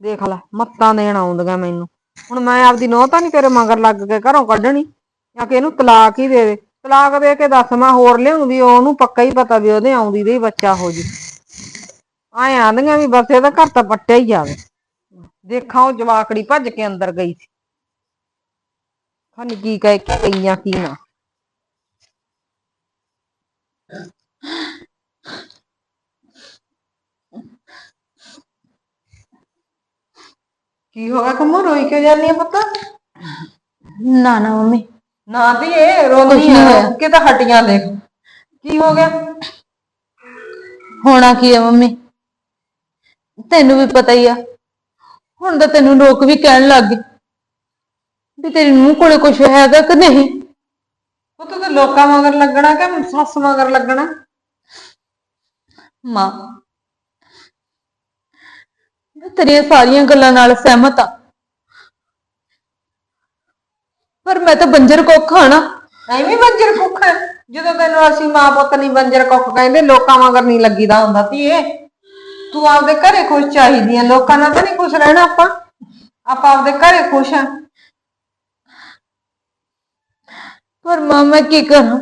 ਦੇਖ ਲੈ ਮੱਤਾਂ ਦੇਣ ਆਉਂਦੀਆਂ ਮੈਨੂੰ। ਹੁਣ ਮੈਂ ਆਪਦੀ ਨੋਹ ਤਾਂ ਨਹੀਂ ਤੇਰੇ ਮਗਰ ਲੱਗ ਕੇ ਘਰੋਂ ਕੱਢਣੀ, ਜਾਂ ਕਿ ਇਹਨੂੰ ਤਲਾਕ ਹੀ ਦੇ ਦੇ। ਤਲਾਕ ਦੇ ਕੇ ਦੱਸ, ਮੈਂ ਹੋਰ ਲਿਆਉਂ ਵੀ ਉਹਨੂੰ ਪੱਕਾ ਹੀ ਪਤਾ ਵੀ ਉਹਦੇ ਆਉਂਦੀ ਦੇ ਹੀ ਬੱਚਾ ਹੋ ਜੀ। ਆਏ ਆਂਦੀਆਂ ਵੀ ਬਸ ਇਹਦਾ ਘਰ ਤਾਂ ਪੱਟਿਆ ਹੀ ਜਾਵੇ। ਦੇਖਾਂ ਉਹ ਜਵਾਕੜੀ ਭੱਜ ਕੇ ਅੰਦਰ ਗਈ ਸੀ। ਖਾਨੀ ਕੀ ਕਹਿ ਕੇ ਗਈਆਂ ਕੀ ਨਾ। ਕੀ ਹੋ ਗਿਆ ਕੰਮੋ? ਰੋਈ ਕਿਉਂ ਜਾਂਦੀ ਆ ਪੁੱਤ? ਨਾ ਨਾ ਮੰਮੀ। ਨਾ ਵੀ ਇਹ ਰੋਂਦੀ ਨੀ ਆ। ਕਿ ਤਾਂ ਹੱਡੀਆਂ ਦੇਖ। ਕੀ ਹੋ ਗਿਆ? ਹੋਣਾ ਕੀ ਹੈ ਮੰਮੀ? ਤੈਨੂੰ ਵੀ ਪਤਾ ਹੀ ਆ। ਹੁਣ ਤਾਂ ਤੈਨੂੰ ਲੋਕ ਵੀ ਕਹਿਣ ਲੱਗ ਗਏ ਵੀ ਤੇਰੀ ਨੂੰਹ ਕੋਲੇ ਕੁਝ ਹੈਗਾ ਕਿ ਨਹੀਂ। ਪੁੱਤ ਤੇ ਲੋਕਾਂ ਮਗਰ ਲੱਗਣਾ ਕਿ ਸੱਸ ਮਗਰ ਲੱਗਣਾ? ਮਾਂ ਮੈਂ ਤੇਰੀਆਂ ਸਾਰੀਆਂ ਗੱਲਾਂ ਨਾਲ ਸਹਿਮਤ ਆ। ਪਰ ਮੈਂ ਤਾਂ ਬੰਜਰ ਕੋਖਾ ਨਾ। ਐਵੇਂ ਬੰਜਰ ਕੁੱਖ ਹੈ ਜਦੋਂ ਤੈਨੂੰ ਅਸੀਂ ਮਾਂ ਪੁੱਤ ਨਹੀਂ ਬੰਜਰ ਕੁੱਖ ਕਹਿੰਦੇ ਲੋਕਾਂ ਮਗਰ ਨਹੀਂ ਲੱਗੀਦਾ ਹੁੰਦਾ ਧੀਏ। ਤੂੰ ਆਪਦੇ ਘਰੇ ਖੁਸ਼ ਚਾਹੀਦੀ ਆ। ਲੋਕਾਂ ਨਾਲ ਤਾਂ ਨਹੀਂ ਖੁਸ਼ ਰਹਿਣਾ ਆਪਾਂ। ਆਪਾਂ ਆਪਦੇ ਘਰੇ ਖੁਸ਼ ਆ। ਪਰ ਮਾਂ ਮੈਂ ਕੀ ਕਰਾਂ?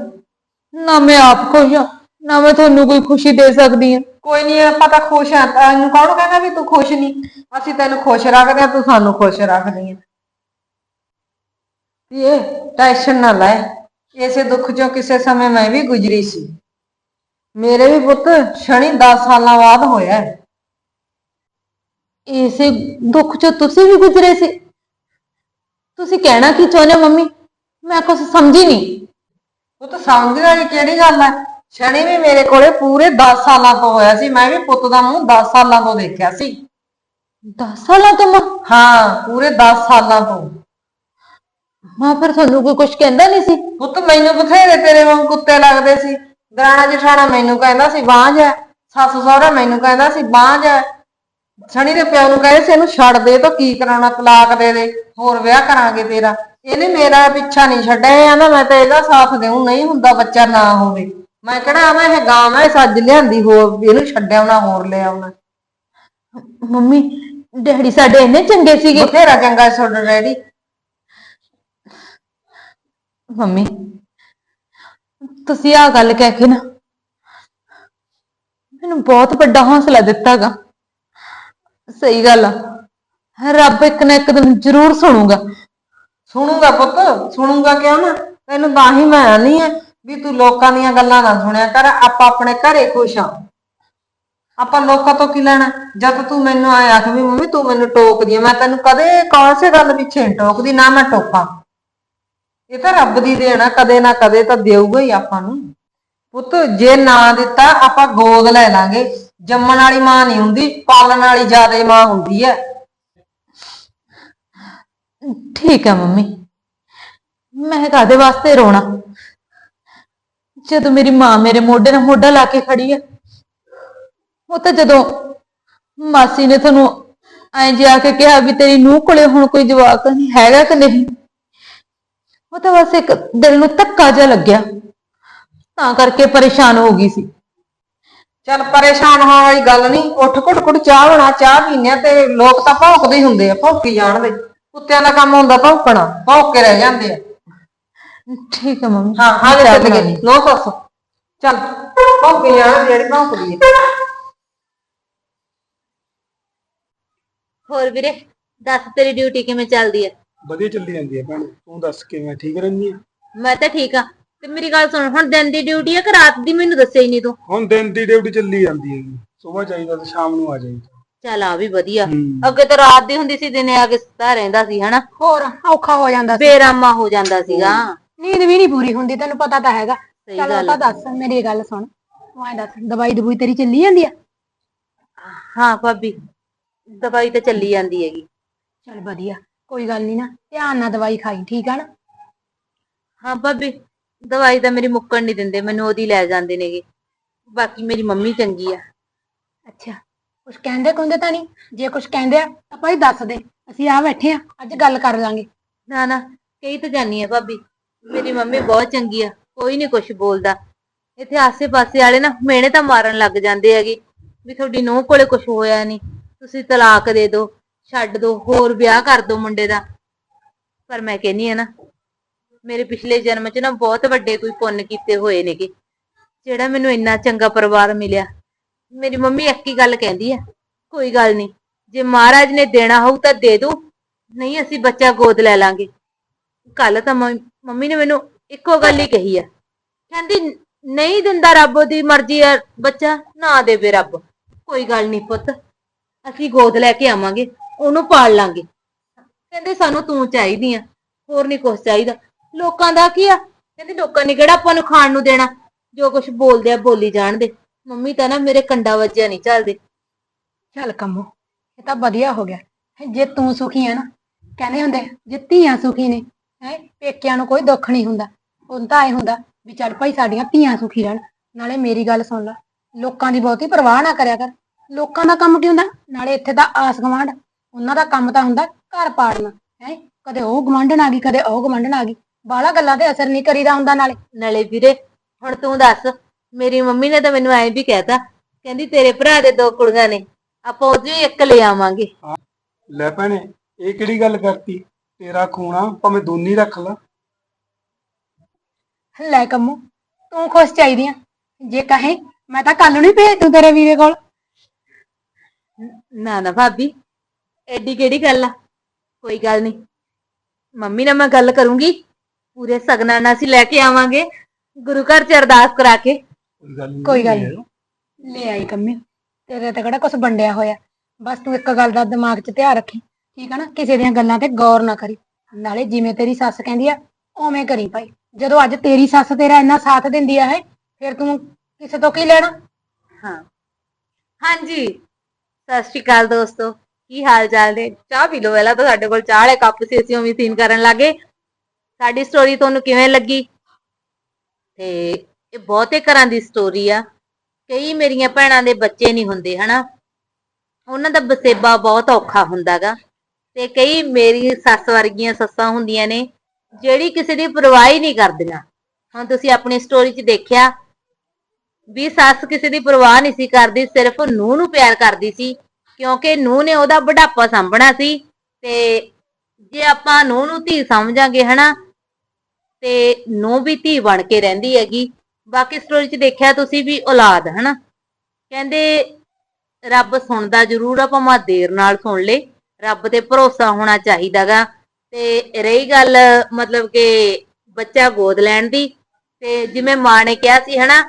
ਨਾ ਮੈਂ ਆਪ ਖੁਸ਼ ਹਾਂ ਨਾ ਮੈਂ ਤੁਹਾਨੂੰ ਕੋਈ ਖੁਸ਼ੀ ਦੇ ਸਕਦੀ ਹਾਂ ਕੋਈ ਨਹੀਂ ਆਪਾਂ ਤਾਂ ਖੁਸ਼ ਆ ਤੈਨੂੰ ਕੌਣ ਕਹਿੰਦਾ ਵੀ ਤੂੰ ਖੁਸ਼ ਨਹੀਂ ਅਸੀਂ ਤੈਨੂੰ ਖੁਸ਼ ਰੱਖਦੇ ਆ ਤੂੰ ਸਾਨੂੰ ਖੁਸ਼ ਰੱਖਦੀ ਆ ਇਹ ਟੈਨਸ਼ਨ ਨਾ ਲੈ। ਇਸੇ ਦੁੱਖ ਚੋਂ ਕਿਸੇ ਸਮੇਂ ਮੈਂ ਵੀ ਗੁਜ਼ਰੀ ਸੀ। ਮੇਰੇ ਵੀ ਪੁੱਤ ਸ਼ਨੀ 10 ਸਾਲਾਂ ਬਾਅਦ ਹੋਇਆ। ਇਸੇ ਦੁੱਖ ਚੋਂ ਤੁਸੀਂ ਵੀ ਗੁਜ਼ਰੇ ਸੀ। ਤੁਸੀਂ ਕਹਿਣਾ ਕੀ ਚਾਹੁੰਦੇ ਹੋ ਮੰਮੀ? ਮੈਂ ਕੁਝ ਸਮਝੀ ਨਹੀਂ ਪੁੱਤ, ਸਮਝਦਾ ਜੀ ਕਿਹੜੀ ਗੱਲ ਹੈ ਸ਼ਨੀ ਵੀ ਮੇਰੇ ਕੋਲੇ ਪੂਰੇ 10 ਸਾਲਾਂ ਤੋਂ ਹੋਇਆ ਸੀ ਮੈਂ ਵੀ ਪੁੱਤ ਦਾ ਮੂੰਹ 10 ਸਾਲਾਂ ਤੋਂ ਦੇਖਿਆ ਸੀ। 10 ਸਾਲਾਂ ਤੋਂ ਮਾਂ ਹਾਂ ਪੂਰੇ 10 ਸਾਲਾਂ ਤੋਂ। ਮਾਂ ਫਿਰ ਤੁਹਾਨੂੰ ਕੋਈ ਕੁਝ ਕਹਿੰਦਾ ਨਹੀਂ ਸੀ? ਪੁੱਤ ਮੈਨੂੰ ਬਥੇਰੇ ਤੇਰੇ ਵਾਂਗ ਕੁੱਤੇ ਲੱਗਦੇ ਸੀ। ਦਰਾਣਾ ਜਠਾਣਾ ਮੈਨੂੰ ਕਹਿੰਦਾ ਸੀ ਬਾਂਝ ਹੈ। ਸੱਸ ਸਹੁਰਾ ਮੈਨੂੰ ਕਹਿੰਦਾ ਸੀ ਬਾਂਝ ਹੈ। ਸ਼ਨੀ ਦੇ ਪਿਓ ਨੂੰ ਕਹਿੰਦੇ ਸੀ ਇਹਨੂੰ ਛੱਡ ਦੇ ਤਾਂ ਕੀ ਕਰਾਉਣਾ ਤਲਾਕ ਦੇ ਦੇ ਹੋਰ ਵਿਆਹ ਕਰਾਂਗੇ ਤੇਰਾ। ਇਹਨੇ ਮੇਰਾ ਪਿੱਛਾ ਨਹੀਂ ਛੱਡਿਆ ਇਹ ਆਂਦਾ ਮੈਂ ਤਾਂ ਇਹਦਾ ਸਾਥ ਦੇਉ ਨਹੀਂ ਹੁੰਦਾ ਬੱਚਾ ਨਾ ਹੋਵੇ। ਮੈਂ ਕਿਹੜਾ ਆਵਾਂ ਇਹ ਗਾਂ ਮੈਂ ਸੱਜ ਲਿਆਂਦੀ ਹੋਰ ਵੀ ਇਹਨੂੰ ਛੱਡਿਆ ਆਉਣਾ ਹੋਰ ਲੈ ਆਉਣਾ। ਮੰਮੀ ਡੈਡੀ ਸਾਡੇ ਇੰਨੇ ਚੰਗੇ ਸੀਗੇ। ਬਥੇਰਾ ਚੰਗਾ ਤੁਹਾਡਾ ਡੈਡੀ। ਮੰਮੀ ਤੁਸੀਂ ਆ ਗੱਲ ਕਹਿ ਕੇ ਨਾ ਮੈਨੂੰ ਬਹੁਤ ਵੱਡਾ ਹੌਸਲਾ ਦਿੱਤਾਗਾ। ਸਹੀ ਗੱਲ ਆ ਰੱਬ ਇੱਕ ਨਾ ਇੱਕ ਦਿਨ ਜ਼ਰੂਰ ਸੁਣੂਗਾ। ਸੁਣੂਗਾ ਪੁੱਤ ਸੁਣੂਗਾ ਕਿਉਂ ਨਾ? ਤੈਨੂੰ ਤਾਂ ਹੀ ਮੈਂ ਆਨੀ ਆ। ਵੀ ਤੂੰ ਲੋਕਾਂ ਦੀਆਂ ਗੱਲਾਂ ਨਾ ਸੁਣਿਆ ਕਰ, ਆਪਾਂ ਆਪਣੇ ਘਰੇ ਖੁਸ਼ ਆ ਆਪਾਂ ਲੋਕਾਂ ਤੋਂ ਕੀ ਲੈਣਾ? ਜਦ ਤੂੰ ਮੈਨੂੰ ਆਇਆ ਆਖ ਵੀ ਮੰਮੀ ਤੂੰ ਮੈਨੂੰ ਟੋਕਦੀ ਆ, ਮੈਂ ਤੈਨੂੰ ਕਦੇ ਕੌਣ ਸੇ ਗੱਲ ਪਿੱਛੇ ਨੀ ਟੋਕਦੀ, ਨਾ ਮੈਂ ਟੋਕਾਂ। ਇਹ ਤਾਂ ਰੱਬ ਦੀ ਦੇਣ ਆ, ਕਦੇ ਨਾ ਕਦੇ ਤਾਂ ਦੇਊਗਾ ਹੀ ਆਪਾਂ ਨੂੰ। ਪੁੱਤ, ਜੇ ਨਾ ਦਿੱਤਾ, ਆਪਾਂ ਗੋਦ ਲੈ ਲਾਂਗੇ। ਜੰਮਣ ਵਾਲੀ ਮਾਂ ਨਹੀਂ ਹੁੰਦੀ, ਪਾਲਣ ਵਾਲੀ ਜ਼ਿਆਦਾ ਮਾਂ ਹੁੰਦੀ ਹੈ ਠੀਕ ਹੈ ਮੰਮੀ। ਮੈਂ ਕਾਦੇ ਵਾਸਤੇ ਰੋਣਾ? ਜਦੋਂ ਮੇਰੀ ਮਾਂ ਮੇਰੇ ਮੋਢੇ ਨਾਲ ਮੋਢਾ ਲਾ ਕੇ ਖੜੀ ਹੈ ਉਹ ਤਾਂ ਜਦੋਂ ਮਾਸੀ ਨੇ ਤੁਹਾਨੂੰ ਐਂ ਜਾ ਕੇ ਕਿਹਾ ਵੀ ਤੇਰੀ ਨੂੰਹ ਕੋਲੇ ਹੁਣ ਕੋਈ ਜਵਾਕ ਨਹੀਂ, ਹੈਗਾ ਕਿ ਨਹੀਂ? ਉਹ ਤਾਂ ਬਸ ਇੱਕ ਦਿਲ ਨੂੰ ਧੱਕਾ ਜਿਹਾ ਲੱਗਿਆ। ਤਾਂ ਕਰਕੇ ਪਰੇਸ਼ਾਨ ਹੋ ਗਈ ਸੀ। ਚੱਲ ਪਰੇਸ਼ਾਨ ਹੋਣ ਵਾਲੀ ਗੱਲ ਨਹੀਂ, ਉੱਠ ਘੁੱਟ ਘੁੱਟ ਚਾਹ ਬਣਾ, ਚਾਹ ਪੀਨੇ ਤੇ ਲੋਕ ਤਾਂ ਭੌਂਕਦੇ ਹੀ ਹੁੰਦੇ ਆ, ਭੌਂਕੀ ਜਾਣਦੇ। ਕੁੱਤਿਆਂ ਦਾ ਕੰਮ ਹੁੰਦਾ ਭੌਂਕਣਾ, ਭੌਂਕ ਕੇ ਰਹਿ ਜਾਂਦੇ ਆ। ਠੀਕ ਹੈ ਮੰਮੀ। ਹਾਂ ਹਾਂ ਚੱਲ ਬਣਾ ਗਏ ਨੋ ਸੱਸ ਚੱਲ ਭੌਂਕੀ ਜਾਣ ਜਿਹੜੀ ਭੌਂਕਦੀ ਹੈ ਹੋਰ ਵੀਰੇ ਦੱਸ ਤੇਰੀ ਡਿਊਟੀ ਕਿਵੇਂ ਚੱਲਦੀ ਹੈ ਵਧੀਆ ਚੱਲੀ ਜਾਂਦੀ ਹੈ ਭੈਣ ਤੂੰ ਦੱਸ ਕਿਵੇਂ ਠੀਕ ਰਹਿੰਦੀ ਹੈ ਮੈਂ ਤਾਂ ਠੀਕ ਆ ਤੇ ਮੇਰੀ ਗੱਲ ਸੁਣ ਹੁਣ ਦਿਨ ਦੀ ਡਿਊਟੀ ਆ ਕਿ ਰਾਤ ਦੀ? ਮੈਨੂੰ ਦੱਸਿਆ ਹੀ ਨਹੀਂ ਤੂੰ। ਹੁਣ ਦਿਨ ਦੀ ਡਿਊਟੀ ਚੱਲੀ ਜਾਂਦੀ ਹੈਗੀ ਸਵੇਰ ਚਾਹੀਦਾ ਤੇ ਸ਼ਾਮ ਨੂੰ ਆ ਜਾਈਦਾ। ਚੱਲ ਆ ਵੀ ਵਧੀਆ। ਅੱਗੇ ਤਾਂ ਰਾਤ ਦੀ ਹੁੰਦੀ ਸੀ ਦਿਨੇ ਆ ਕੇ ਸੁੱਤਾ ਰਹਿੰਦਾ ਸੀ ਹਨਾ? ਹੋਰ ਔਖਾ ਹੋ ਜਾਂਦਾ ਸੀ। ਬੇਰਾਮਾ ਹੋ ਜਾਂਦਾ ਸੀਗਾ। ਨੀਂਦ ਵੀ ਨਹੀਂ ਪੂਰੀ ਹੁੰਦੀ ਤੈਨੂੰ ਪਤਾ ਤਾਂ ਹੈਗਾ। ਚਲ ਗੱਲ ਤਾਂ ਦੱਸ ਮੇਰੀ ਗੱਲ ਸੁਣ। ਤੂੰ ਐਂ ਦੱਸ ਦਵਾਈ ਦਵਾਈ ਤੇਰੀ ਚੱਲੀ ਜਾਂਦੀ ਆ? ਹਾਂ ਭਾਬੀ ਦਵਾਈ ਤਾਂ ਚੱਲੀ ਜਾਂਦੀ ਹੈਗੀ। ਚਲ ਵਧੀਆ ਕੋਈ ਗੱਲ ਨਹੀਂ ਨਾ ਧਿਆਨ ਨਾਲ ਦਵਾਈ ਖਾਈ ਠੀਕ ਆ ਨਾ? ਹਾਂ ਭਾਬੀ ਦਵਾਈ ਤਾਂ ਮੇਰੀ ਮੁੱਕਣ ਨਹੀਂ ਦਿੰਦੇ ਮੈਨੂੰ ਉਹਦੀ ਲੈ ਜਾਂਦੇ ਨੇਗੇ। ਬਾਕੀ ਮੇਰੀ ਮੰਮੀ ਚੰਗੀ ਆ। ਅੱਛਾ ਕੁਛ ਕਹਿੰਦੇ ਕੁੰਦੇ ਤਾਂ ਨਹੀਂ ਜੇ ਕੁਛ ਕਹਿੰਦੇ ਆ ਤਾਂ ਭਾਈ ਦੱਸ ਦੇ। ਅਸੀਂ ਆ ਬੈਠੇ ਆ ਅੱਜ ਗੱਲ ਕਰ ਲਾਂਗੇ। ਨਾ ਨਾ ਕਹੀ ਤਾਂ ਜਾਨੀ ਆ ਭਾਬੀ। ਮੇਰੀ ਮੰਮੀ ਬਹੁਤ ਚੰਗੀ ਆ, ਕੋਈ ਨਹੀਂ ਕੁਝ ਬੋਲਦਾ। ਇੱਥੇ ਆਸੇ-ਪਾਸੇ ਵਾਲੇ ਨਾ ਮੇਨੇ ਤਾਂ ਮਾਰਨ ਲੱਗ ਜਾਂਦੇ ਹੈਗੇ, ਵੀ ਤੁਹਾਡੀ ਨੂੰਹ ਕੋਲੇ ਕੁਝ ਹੋਇਆ ਨਹੀਂ ਤੁਸੀਂ ਤਲਾਕ ਦੇ ਦਿਓ, ਛੱਡ ਦਿਓ, ਹੋਰ ਵਿਆਹ ਕਰ ਦਿਓ ਮੁੰਡੇ ਦਾ। ਪਰ ਮੈਂ ਕਹਿੰਨੀ ਆ ਨਾ, ਮੇਰੇ ਪਿਛਲੇ ਜਨਮ 'ਚ ਨਾ ਬਹੁਤ ਵੱਡੇ ਕੋਈ ਪੁੰਨ ਕੀਤੇ ਹੋਏ ਨੇਗੇ। ਜਿਹੜਾ ਮੈਨੂੰ ਇੰਨਾ ਚੰਗਾ ਪਰਿਵਾਰ ਮਿਲਿਆ, ਮੇਰੀ ਮੰਮੀ ਇੱਕ ਹੀ ਗੱਲ ਕਹਿੰਦੀ ਆ, ਕੋਈ ਗੱਲ ਨਹੀਂ ਜੇ ਮਹਾਰਾਜ ਨੇ ਦੇਣਾ ਹੋਊ ਤਾਂ ਦੇ ਦੋ ਨਹੀਂ ਅਸੀਂ ਬੱਚਾ ਗੋਦ ਲੈ ਲਾਂਗੇ। ਕੱਲ ਤਾਂ ਮੰਮੀ ਨੇ ਮੈਨੂੰ ਇੱਕੋ ਗੱਲ ਹੀ ਕਹੀ ਆ। ਕਹਿੰਦੀ, ਨਹੀਂ ਦਿੰਦਾ ਰੱਬ ਦੀ ਮਰਜ਼ੀ ਆ, ਬੱਚਾ, ਨਾ ਦੇਵੇ ਰੱਬ। ਕੋਈ ਗੱਲ ਨਹੀਂ ਪੁੱਤ, ਅਸੀਂ ਗੋਦ ਲੈ ਕੇ ਆਵਾਂਗੇ, ਉਹਨੂੰ ਪਾਲ ਲਾਂਗੇ। ਕਹਿੰਦੇ, ਸਾਨੂੰ ਤੂੰ ਚਾਹੀਦੀ ਆ, ਹੋਰ ਨਹੀਂ ਕੁਛ ਚਾਹੀਦਾ। ਲੋਕਾਂ ਦਾ ਕੀ ਆ? ਕਹਿੰਦੇ, ਲੋਕਾਂ ਨੇ ਕਿਹੜਾ ਆਪਾਂ ਨੂੰ ਖਾਣ ਨੂੰ ਦੇਣਾ? ਜੋ ਕੁਝ ਬੋਲਦੇ ਆ, ਬੋਲੀ ਜਾਣ ਦੇ ਮੰਮੀ ਤਾਂ ਨਾ ਮੇਰੇ ਕੰਡਾ ਵੱਜਿਆ ਨਹੀਂ ਚੱਲਦੇ ਚੱਲ ਕੰਮੋ, ਇਹ ਤਾਂ ਵਧੀਆ ਹੋ ਗਿਆ। ਜੇ ਤੂੰ ਸੁਖੀ ਆ ਨਾ, ਕਹਿੰਦੇ ਹੁੰਦੇ ਜੇ ਧੀਆਂ ਸੁਖੀ ਨੇ ਹੈ ਪੇਕਿਆਂ ਨੂੰ ਕੋਈ ਦੁੱਖ ਨਹੀਂ ਹੁੰਦਾ। ਹੁਣ ਤਾਂ ਐ ਹੁੰਦਾ ਵੀ ਚੱਲ ਭਾਈ ਸਾਡੀਆਂ ਧੀਆਂ ਸੁਖੀ ਰਹਿਣ ਨਾਲੇ ਮੇਰੀ ਗੱਲ ਸੁਣ ਲੈ। ਲੋਕਾਂ ਦੀ ਬਹੁਤੀ ਪਰਵਾਹ ਨਾ ਕਰਿਆ ਕਰ। ਲੋਕਾਂ ਦਾ ਕੰਮ ਕੀ ਹੁੰਦਾ? ਨਾਲੇ ਇੱਥੇ ਦਾ ਆਸ ਗਵਾਂਢ ਉਹਨਾਂ ਦਾ ਕੰਮ ਤਾਂ ਹੁੰਦਾ ਘਰ ਪਾੜਨਾ। ਹੈ ਕਦੇ ਉਹ ਗਵਾਂਢਣ ਆ ਗਈ ਕਦੇ ਉਹ ਗਵਾਂਢਣ ਆ ਗਈ। ਬਾਹਲਾ ਗੱਲਾਂ ਤੇ ਅਸਰ ਨਹੀਂ ਕਰੀਦਾ ਹੁੰਦਾ ਨਾਲੇ। ਨਾਲੇ ਵੀਰੇ ਹੁਣ ਤੂੰ ਦੱਸ ਮੇਰੀ ਮੰਮੀ ਨੇ ਤਾਂ ਮੈਨੂੰ ਐਂ ਵੀ ਕਹਿਤਾ ਕਹਿੰਦੀ ਤੇਰੇ ਭਰਾ ਦੇ ਦੋ ਕੁੜੀਆਂ ਨੇ ਆਪਾਂ ਉਹਦੇ ਇੱਕ ਲੈ ਆਵਾਂਗੇ। ਲੈ ਭੈਣੇ ਇਹ ਕਿਹੜੀ ਗੱਲ ਕਰਤੀ? ਤੇਰਾ ਖੂਣਾ ਭਾਵੇਂ ਦੋਨੀ ਰੱਖ ਲਾ। ਲੈ ਕੰਮੋ ਤੂੰ ਖੁਸ਼ ਚਾਹੀਦੀ ਆ। ਜੇ ਕਹੇ ਮੈਂ ਤਾਂ ਕੱਲ ਨੂੰ ਹੀ ਭੇਜ ਦੂੰ ਤੇਰੇ ਵੀਰੇ ਕੋਲ। ਨਾ ਨਾ ਭਾਬੀ ਐਡੀ ਕਿਹੜੀ ਗੱਲ ਆ? ਕੋਈ ਗੱਲ ਨਹੀਂ। ਮੰਮੀ ਨਾਲ ਮੈਂ ਗੱਲ ਕਰੂੰਗੀ। ਪੂਰੇ ਸਗਨਾਂ ਨਾਲ ਅਸੀਂ ਲੈ ਕੇ ਆਵਾਂਗੇ। ਗੁਰੂ ਘਰ ਚ ਅਰਦਾਸ ਕਰਾ ਕੇ। ਕੋਈ ਗੱਲ ਨੀ ਕੋਈ ਗੱਲ ਨੀ। ਲੈ ਆਈ ਕੰਮੀ। ਤੇਰੇ ਤੇ ਕਿਹੜਾ ਕੁਝ ਵੰਡਿਆ ਹੋਇਆ। ਬਸ ਤੂੰ ਇੱਕ ਗੱਲ ਦਾ ਦਿਮਾਗ 'ਚ ਧਿਆਨ ਰੱਖੀ। ਠੀਕ ਆ ਨਾ? ਕਿਸੇ ਦੀਆਂ ਗੱਲਾਂ ਤੇ ਗੌਰ ਨਾ ਕਰੀ। ਨਾਲੇ ਜਿਵੇਂ ਤੇਰੀ ਸੱਸ ਕਹਿੰਦੀ ਆ, ਉਵੇਂ ਕਰੀ ਭਾਈ। ਜਦੋਂ ਅੱਜ ਤੇਰੀ ਸੱਸ ਤੇਰਾ ਇੰਨਾ ਸਾਥ ਦਿੰਦੀ ਆ ਹੈ, ਫਿਰ ਤੂੰ ਕਿਸੇ ਤੋਂ ਕੀ ਲੈਣਾ? ਹਾਂ। ਹਾਂਜੀ। ਸਤਿ ਸ਼੍ਰੀ ਅਕਾਲ ਦੋਸਤੋ। ਕੀ ਹਾਲ ਚਾਲ ਨੇ? ਚਾਹ ਪੀ ਲਓ ਪਹਿਲਾਂ ਤਾਂ ਸਾਡੇ ਕੋਲ ਚਾਹ ਵਾਲੇ ਕੱਪ ਸੀ, ਅਸੀਂ ਉਵੇਂ ਸੀਨ ਕਰਨ ਲੱਗੇ। ਸਾਡੀ ਸਟੋਰੀ ਤੁਹਾਨੂੰ ਕਿਵੇਂ ਲੱਗੀ? ਤੇ ਇਹ ਬਹੁਤੇ ਘਰਾਂ ਦੀ ਸਟੋਰੀ ਆ। ਕਈ ਮੇਰੀਆਂ ਭੈਣਾਂ ਦੇ ਬੱਚੇ ਨਹੀਂ ਹੁੰਦੇ, ਹਨਾ? ਉਹਨਾਂ ਦਾ ਬਸੇਬਾ ਬਹੁਤ ਔਖਾ ਹੁੰਦਾਗਾ। ਤੇ ਕਈ ਮੇਰੀ ਸੱਸ ਵਰਗੀਆਂ ਸੱਸਾਂ ਹੁੰਦੀਆਂ ਨੇ, ਜਿਹੜੀ ਕਿਸੇ ਦੀ ਪਰਵਾਹ ਹੀ ਨਹੀਂ ਕਰਦੀਆਂ। ਹੁਣ ਤੁਸੀਂ ਆਪਣੀ ਸਟੋਰੀ 'ਚ ਦੇਖਿਆ ਵੀ ਸੱਸ ਕਿਸੇ ਦੀ ਪਰਵਾਹ ਨਹੀਂ ਸੀ ਕਰਦੀ, ਸਿਰਫ ਨੂੰਹ ਨੂੰ ਪਿਆਰ ਕਰਦੀ ਸੀ, ਕਿਉਂਕਿ ਨੂੰਹ ਨੇ ਉਹਦਾ ਬੁਢਾਪਾ ਸਾਂਭਣਾ ਸੀ ਤੇ ਜੇ ਆਪਾਂ ਨੂੰਹ ਨੂੰ ਧੀ ਸਮਝਾਂਗੇ ਹਨਾ, ਤੇ ਨੂੰਹ ਵੀ ਧੀ ਬਣ ਕੇ ਰਹਿੰਦੀ ਹੈਗੀ। ਬਾਕੀ ਸਟੋਰੀ 'ਚ ਦੇਖਿਆ ਤੁਸੀਂ ਵੀ ਔਲਾਦ, ਹਨਾ। ਕਹਿੰਦੇ, ਰੱਬ ਸੁਣਦਾ ਜ਼ਰੂਰ ਆ ਭਾਵੇਂ ਦੇਰ ਨਾਲ ਸੁਣ ਲੇ। ਰੱਬ ਤੇ ਭਰੋਸਾ ਹੋਣਾ ਚਾਹੀਦਾ ਗਾ ਤੇ ਰਹੀ ਗੱਲ ਮਤਲਬ ਕਿ ਬੱਚਾ ਗੋਦ ਲੈਣ ਦੀ, ਤੇ ਜਿਵੇਂ ਮਾਂ ਨੇ ਕਿਹਾ ਸੀ ਹਨਾ,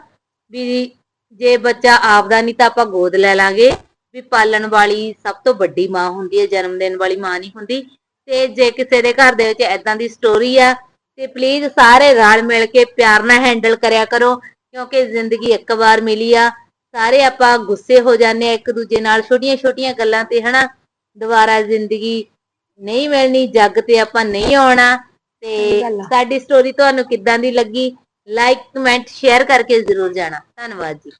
ਵੀ ਜੇ ਬੱਚਾ ਆਪਦਾ ਨਹੀਂ ਤਾਂ ਆਪਾਂ ਗੋਦ ਲੈ ਲਾਂਗੇ, ਵੀ ਪਾਲਣ ਵਾਲੀ ਸਭ ਤੋਂ ਵੱਡੀ ਮਾਂ ਹੁੰਦੀ ਹੈ, ਜਨਮ ਦੇਣ ਵਾਲੀ ਮਾਂ ਨਹੀਂ ਹੁੰਦੀ। ਤੇ ਜੇ ਕਿਸੇ ਦੇ ਘਰ ਦੇ ਵਿੱਚ ਐਦਾਂ ਦੀ ਸਟੋਰੀ ਆ, ਤੇ ਪਲੀਜ਼ ਸਾਰੇ ਰਲ ਮਿਲ ਕੇ ਪਿਆਰ ਨਾਲ ਹੈਂਡਲ ਕਰਿਆ ਕਰੋ, ਕਿਉਂਕਿ ਜ਼ਿੰਦਗੀ ਇੱਕ ਵਾਰ ਮਿਲੀ ਆ, ਸਾਰੇ ਆਪਾਂ ਗੁੱਸੇ ਹੋ ਜਾਂਦੇ ਆ ਇੱਕ ਦੂਜੇ ਨਾਲ ਛੋਟੀਆਂ-ਛੋਟੀਆਂ ਗੱਲਾਂ ਤੇ ਹਨਾ। ਦੁਬਾਰਾ ਜ਼ਿੰਦਗੀ ਨਹੀਂ ਮਿਲਣੀ ਜੱਗ ਤੇ ਆਪਾਂ ਨਹੀਂ ਆਉਣਾ ਤੇ ਸਹੀ ਗੱਲ ਆ। ਸਾਡੀ ਸਟੋਰੀ ਤੁਹਾਨੂੰ ਕਿੱਦਾਂ ਦੀ ਲੱਗੀ? ਲਾਈਕ ਕਮੈਂਟ ਸ਼ੇਅਰ ਕਰਕੇ ਜ਼ਰੂਰ ਜਾਣਾ। ਧੰਨਵਾਦ ਜੀ।